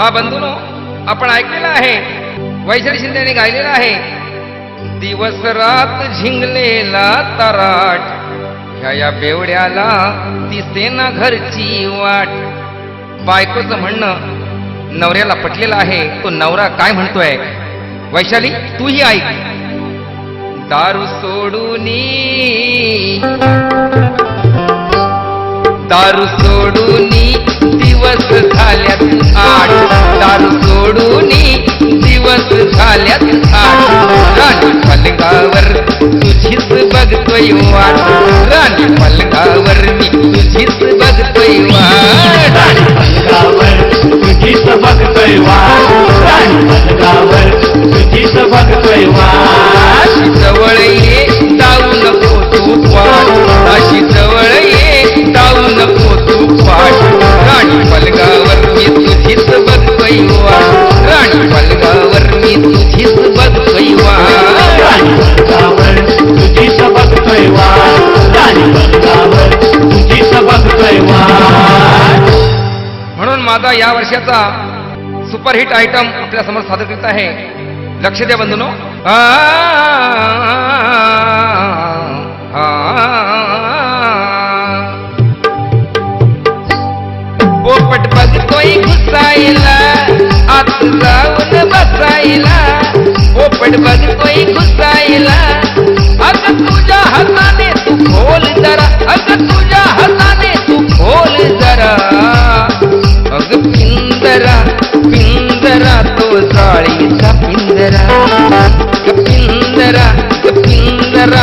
हा बंधूनो आपण ऐकलेला आहे. वैशाली शिंदेने गायलेला आहे. दिवस रात झिंगलेला तराट. ह्या या बेवड्याला दिसते ना घरची वाट. बायकोचं म्हणणं नवऱ्याला पटलेलं आहे. तो नवरा काय म्हणतोय? वैशाली तूही ऐक. दारू सोडूनी. दारू सोडूनी. दिवस झाल्यात आठ दारू सोडून दिवस झाल्यात. माझा या वर्षाचा सुपरहिट आयटम आपल्यासमोर सादर करीत आहे लक्ष द्या बंधूनो पोपट बघतोय घुसायला आत जाऊन बसायला पोपट बघतोय घुसायला अग तुझ्या हाताने तू खोल जरा अग तुझ्या हाताने तो जाळीचा पिंजरा ग पिंजरा ग पिंजरा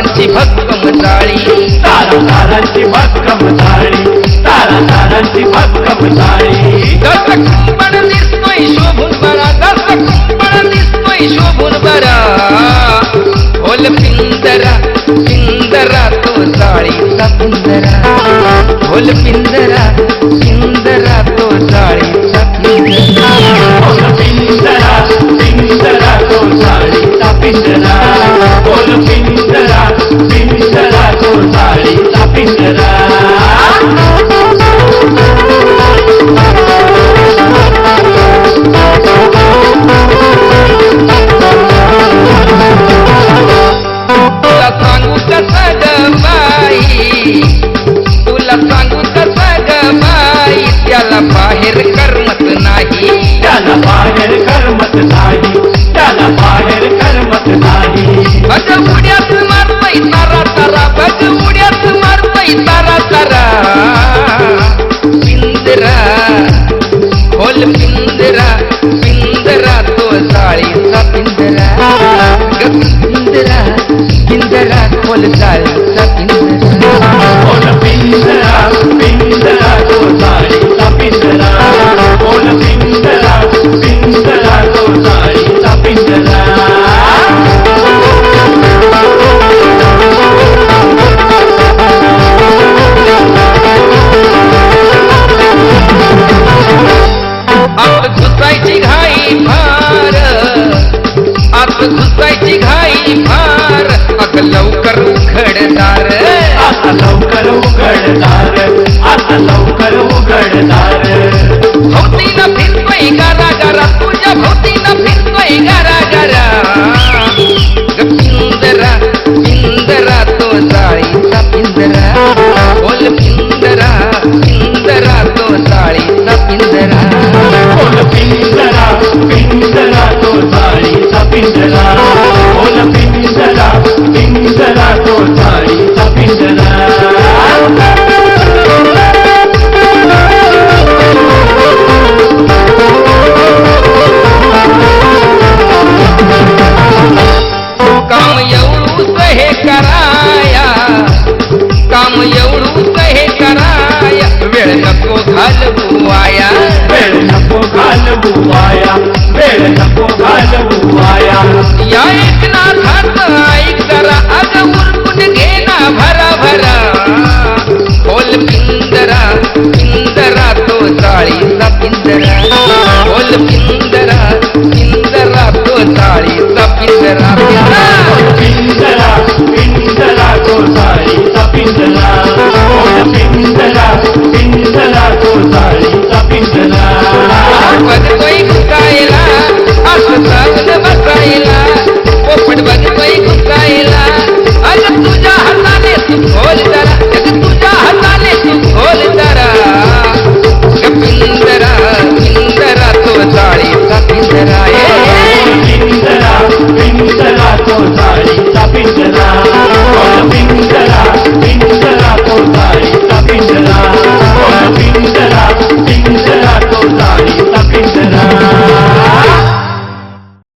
तारांची भक्कम जाळी. तारा तारांची भक्कम झाडी तारा तारांची भक्कम झाडी दस कुंपण दिसतोय शोभून बरा. दस दिसतोय शोभून बरा. बोल पिंजरा पिंजरा तो जाळीचा पिंजरा पिंजरा पिंजरा खोल पिंजरा पिंजरा तो जाळीचा पिंजरा ग पिंजरा पिंजरा खोल जाळीचा वेळ नको घालवू आया। वेळ नको घालवू आया। वेळ नको घालवू आया। या